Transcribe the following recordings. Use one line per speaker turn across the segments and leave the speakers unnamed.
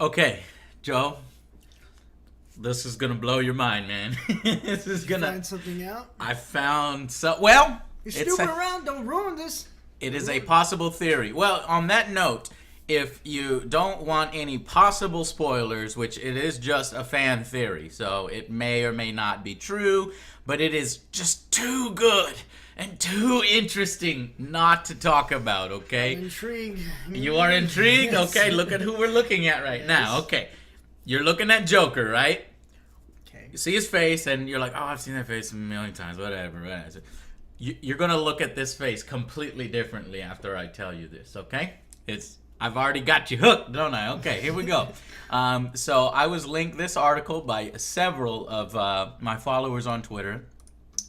Okay, Joe. This is gonna blow your mind, man. this is gonna.
Find something out.
I found so well.
You're stupid
a-
around. Don't ruin this.
It is a possible theory. Well, on that note, if you don't want any possible spoilers, which it is just a fan theory, so it may or may not be true, but it is just too good and too interesting not to talk about, okay?
Intrigue.
You are intrigued?
Yes.
Okay, look at who we're looking at right now. Okay. You're looking at Joker, right?
Okay.
You see his face, and you're like, oh, I've seen that face a million times, whatever. whatever. You, you're gonna look at this face completely differently after I tell you this, okay? It's I've already got you hooked, don't I? Okay, here we go. um, so I was linked this article by several of uh, my followers on Twitter.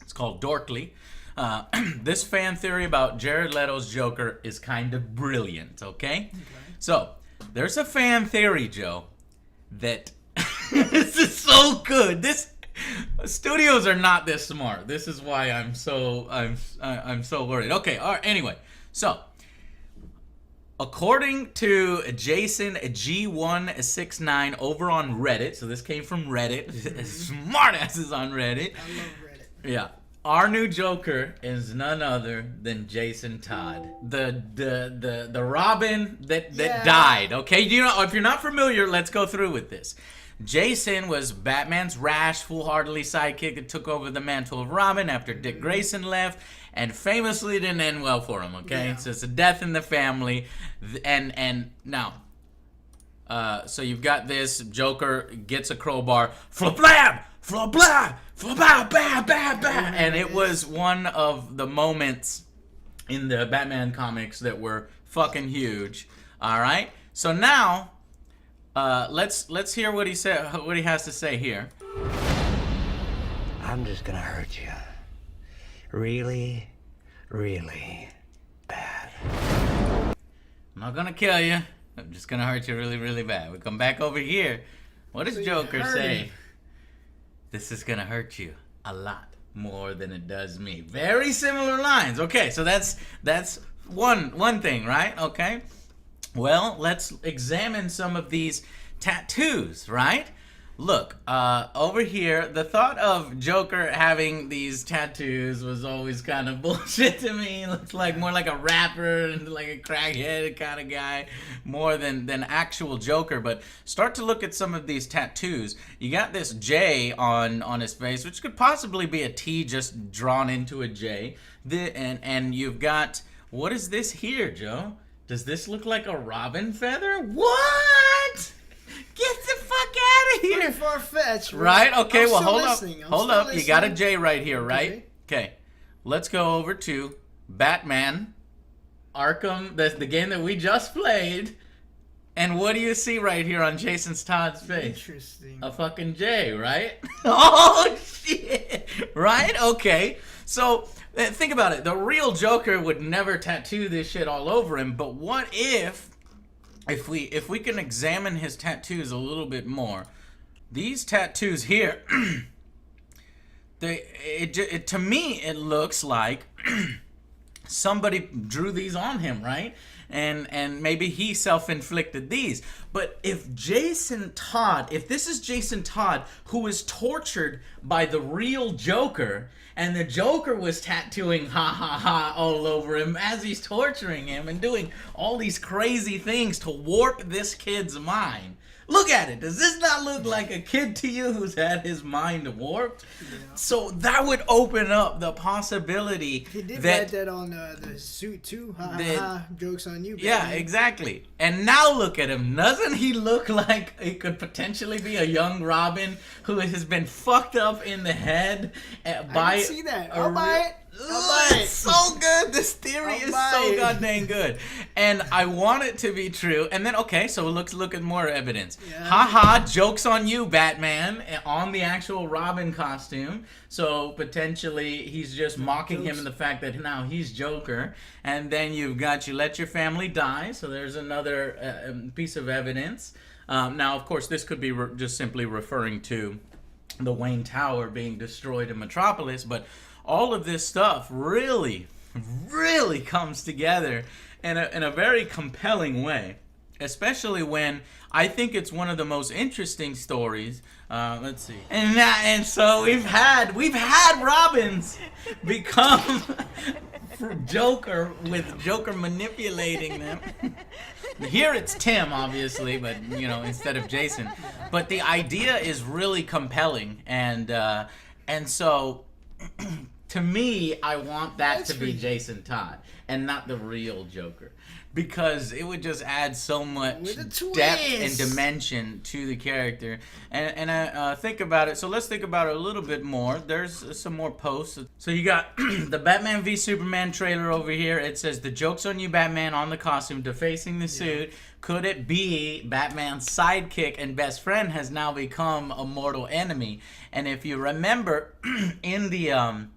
It's called Dorkly. Uh, this fan theory about Jared Leto's Joker is kind of brilliant, okay? So there's a fan theory, Joe, that this is so good. This studios are not this smart. This is why I'm so I'm I- I'm so worried. Okay, all right. Anyway, so according to Jason G169 over on Reddit, so this came from Reddit. Mm-hmm. Smartasses on Reddit.
I love Reddit.
Yeah. Our new Joker is none other than Jason Todd, the the the the Robin that that
Yeah.
died. Okay, you know if you're not familiar, let's go through with this. Jason was Batman's rash, foolhardily sidekick that took over the mantle of Robin after Dick mm-hmm. Grayson left, and famously didn't end well for him. Okay,
Yeah.
so it's a death in the family, and and now uh, so you've got this Joker gets a crowbar, flablab, flablab, flabab, bab, bab, bab, and it was one of the moments in the Batman comics that were fucking huge. All right, so now uh, let's let's hear what he said, what he has to say here.
I'm just gonna hurt you. Really, really bad.
I'm not gonna kill you. I'm just gonna hurt you really, really bad. We come back over here. What does
So
Joker
hurt
say? This is gonna hurt you a lot more than it does me. Very similar lines. Okay, so that's that's one one thing, right? Okay. Well, let's examine some of these tattoos, right? Look, uh, over here, the thought of Joker having these tattoos was always kind of bullshit to me. Looks like more like a rapper and like a crackhead kind of guy, more than than actual Joker. But start to look at some of these tattoos. You got this J on on his face, which could possibly be a T just drawn into a J. The, and and you've got what is this here, Joe? Does this look like a robin feather? What? Get the fuck out!
Far fetched.
Right? Okay,
I'm
well, hold
listening.
up.
I'm
Hold up. You got a J right here, right? Okay. Let's go over to Batman Arkham, the, the game that we just played. And what do you see right here on Jason Todd's face?
Interesting.
A fucking J, right? oh shit! Right? Okay. So uh, think about it. The real Joker would never tattoo this shit all over him. But what if, if we if we can examine his tattoos a little bit more, these tattoos here, they it, it to me it looks like somebody drew these on him, right? And and maybe he self-inflicted these. But if Jason Todd, if this is Jason Todd who was tortured by the real Joker and the Joker was tattooing ha ha ha all over him as he's torturing him and doing all these crazy things to warp this kid's mind. Look at it. Does this not look like a kid to you who's had his mind warped? So that would open up the possibility
He did
that
that on uh, the suit too. Ha ha
That-
ha. Jokes on you.
yeah, exactly. And now look at him. Doesn't he look like he could potentially be a young Robin who has been fucked up in the head uh, by
I see that. I'll buy it.
Ugh. It's so good. This theory is so goddamn good, and I want it to be true. And then okay, so let's look at more evidence.
Yeah.
Ha ha! Jokes on you, Batman, eh, on the actual Robin costume. So potentially he's just mocking him in the fact that now he's Joker. And then you've got you let your family die. So there's another uh, piece of evidence. Um, now, of course, this could be re- just simply referring to the Wayne Tower being destroyed in Metropolis, but all of this stuff really, really comes together in a, in a very compelling way. especially when I think it's one of the most interesting stories. Uh, let's see, and that, and so we've had we've had Robins become Joker with Joker manipulating them. Here it's Tim, obviously, but you know instead of Jason. But the idea is really compelling, and uh, and so to me, I want that
That's
to be Jason Todd and not the real Joker. Because it would just add so much depth and dimension to the character. And and uh, uh, think about it. So let's think about it a little bit more. There's some more posts. So you got the Batman v Superman trailer over here. It says the jokes on you, Batman, on the costume, defacing the suit. Could it be Batman's sidekick and best friend has now become a mortal enemy? And if you remember, in the um,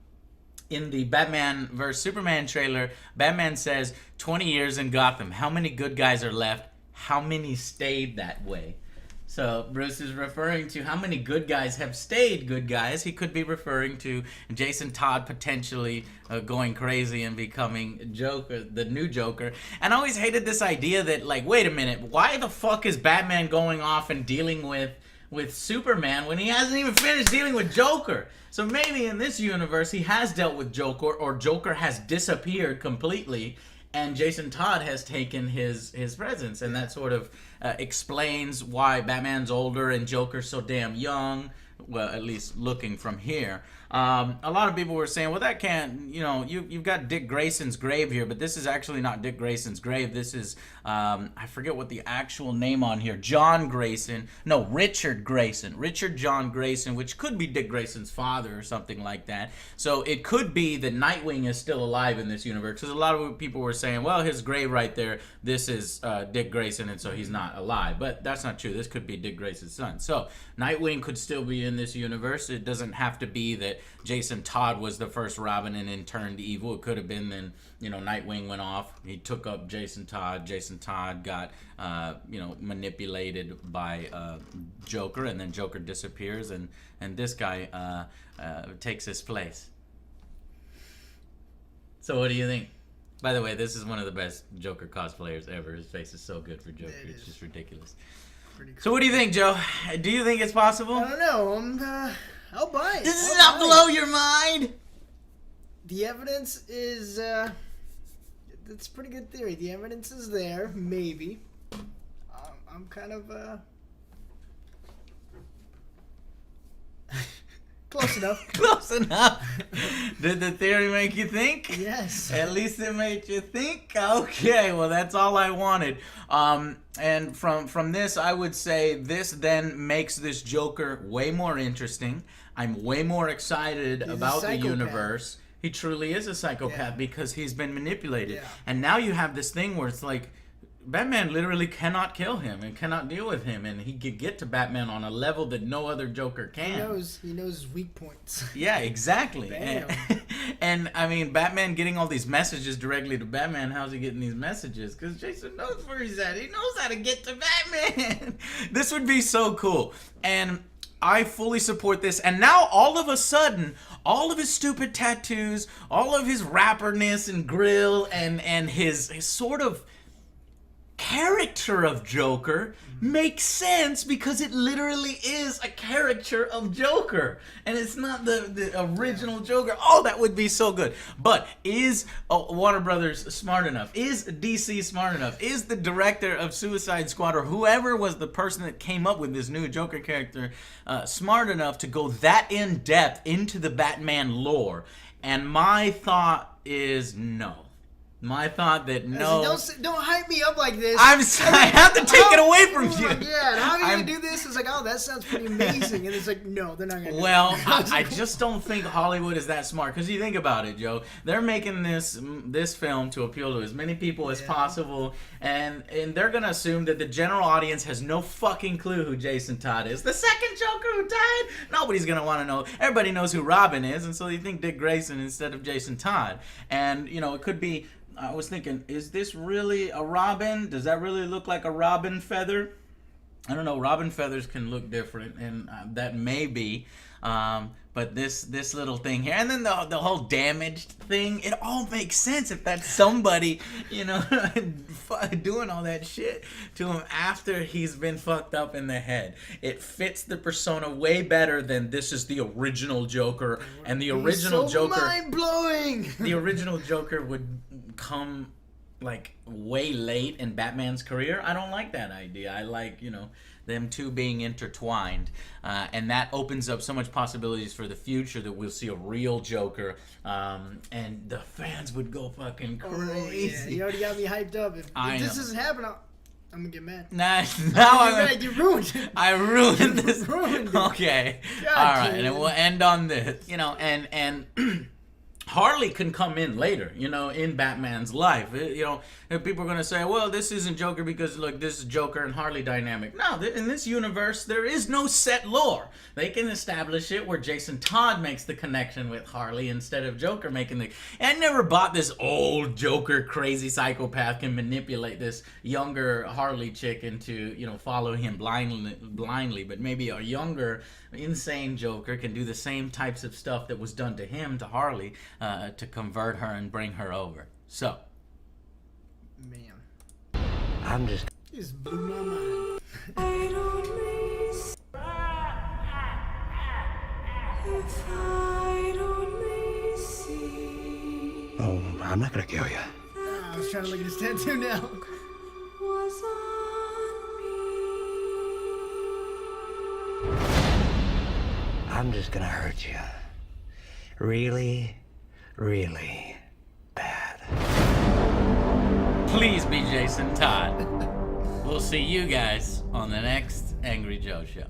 in the Batman vs Superman trailer, Batman says 20 years in Gotham. How many good guys are left? How many stayed that way? So Bruce is referring to how many good guys have stayed good guys. He could be referring to Jason Todd potentially uh, going crazy and becoming Joker, the new Joker. And I always hated this idea that like, wait a minute, why the fuck is Batman going off and dealing with with Superman when he hasn't even finished dealing with Joker? So maybe in this universe he has dealt with Joker or Joker has disappeared completely and Jason Todd has taken his his presence, and that sort of uh, explains why Batman's older and Joker's so damn young. Well, at least looking from here. Um, a lot of people were saying, "Well, that can't." You know, you you've got Dick Grayson's grave here, but this is actually not Dick Grayson's grave. This is um, I forget what the actual name on here. John Grayson. No, Richard Grayson. Richard John Grayson, which could be Dick Grayson's father or something like that. So it could be that Nightwing is still alive in this universe because a lot of people were saying, "Well, his grave right there. This is uh, Dick Grayson, and so he's not alive." But that's not true. This could be Dick Grayson's son. So Nightwing could still be in this universe. It doesn't have to be that Jason Todd was the first Robin and then turned evil. It could have been then you know Nightwing went off. He took up Jason Todd. Jason Todd got uh, you know manipulated by uh, Joker, and then Joker disappears, and and this guy uh, uh, takes his place. So what do you think? By the way, this is one of the best Joker cosplayers ever. His face is so good for Joker.
It
It's just ridiculous.
Cool.
So what do you think, Joe? Do you think it's possible?
I don't know. I'll buy it.
Does not blow
it.
your mind?
The evidence is. Uh, it's a pretty good theory. The evidence is there, maybe. Um, I'm kind of. Uh, close enough.
Close enough. Did the theory make you think?
Yes.
At least it made you think. Okay, well that's all I wanted. Um, and from from this, I would say this then makes this Joker way more interesting. I'm way more excited
a
about the universe. He truly is a psychopath
Yeah.
because he's been manipulated.
Yeah.
And now you have this thing where it's like Batman literally cannot kill him and cannot deal with him, and he could get to Batman on a level that no other Joker can.
He knows. He knows his weak points.
Yeah, exactly. And, and, I mean, Batman getting all these messages directly to Batman. How's he getting these messages? Because Jason knows where he's at. He knows how to get to Batman. this would be so cool. And I fully support this. And now, all of a sudden, all of his stupid tattoos, all of his rapperness and grill, and and his, his sort of character of Joker makes sense because it literally is a caricature of Joker and it's not the, the original Joker. Oh, that would be so good. But is uh, Warner Brothers smart enough? Is DC smart enough? Is the director of Suicide Squad or whoever was the person that came up with this new Joker character uh, smart enough to go that in depth into the Batman lore? And my thought is no. My thought that no.
Don't don't hype me up like this.
I'm. I have to take it away from
oh
you.
God, how are you
I'm-
gonna do this? It's like, oh, that sounds pretty amazing, and it's like, no, they're not gonna. do
Well. I, I just don't think Hollywood is that smart. Because you think about it, Joe, they're making this this film to appeal to as many people as possible, and and they're gonna assume that the general audience has no fucking clue who Jason Todd is. The second Joker who died, nobody's gonna want to know. Everybody knows who Robin is, and so they think Dick Grayson instead of Jason Todd. And you know, it could be. I was thinking, is this really a Robin? Does that really look like a Robin feather? I don't know. Robin feathers can look different, and uh, that may be. Um, but this this little thing here, and then the the whole damaged thing, it all makes sense if that's somebody, you know, doing all that shit to him after he's been fucked up in the head. It fits the persona way better than this is the original Joker, and the original
so
Joker
mind blowing.
the original Joker would come like way late in Batman's career. I don't like that idea. I like you know them two being intertwined, uh, and that opens up so much possibilities for the future that we'll see a real Joker, um, and the fans would go fucking
Oh, yeah,
crazy.
you already got me hyped up. If, if this doesn't happen, I'll, I'm gonna get mad.
Nah, now I'm.
right, you ruined it.
I ruined this.
ruined it.
Okay.
God
All right, and we'll end on this. You know, and and Harley can come in later. You know, in Batman's life. It- you know, people are gonna say, "Well, this isn't Joker because look, this is Joker and Harley dynamic." No, th- in this universe, there is no set lore. They can establish it where Jason Todd makes the connection with Harley instead of Joker making the. And I never bought this old Joker crazy psychopath can manipulate this younger Harley chick into you know following him blindly, blindly. But maybe a younger insane Joker can do the same types of stuff that was done to him to Harley uh, to convert her and bring her over. So.
Man,
I'm just
just blew my mind.
I'd only s- if I'd only see
Oh, I'm not gonna kill you.
I was trying to look at his tattoo now.
was on.
I'm just gonna hurt you. Really, really bad.
Please be Jason Todd. We'll see you guys on the next Angry Joe show.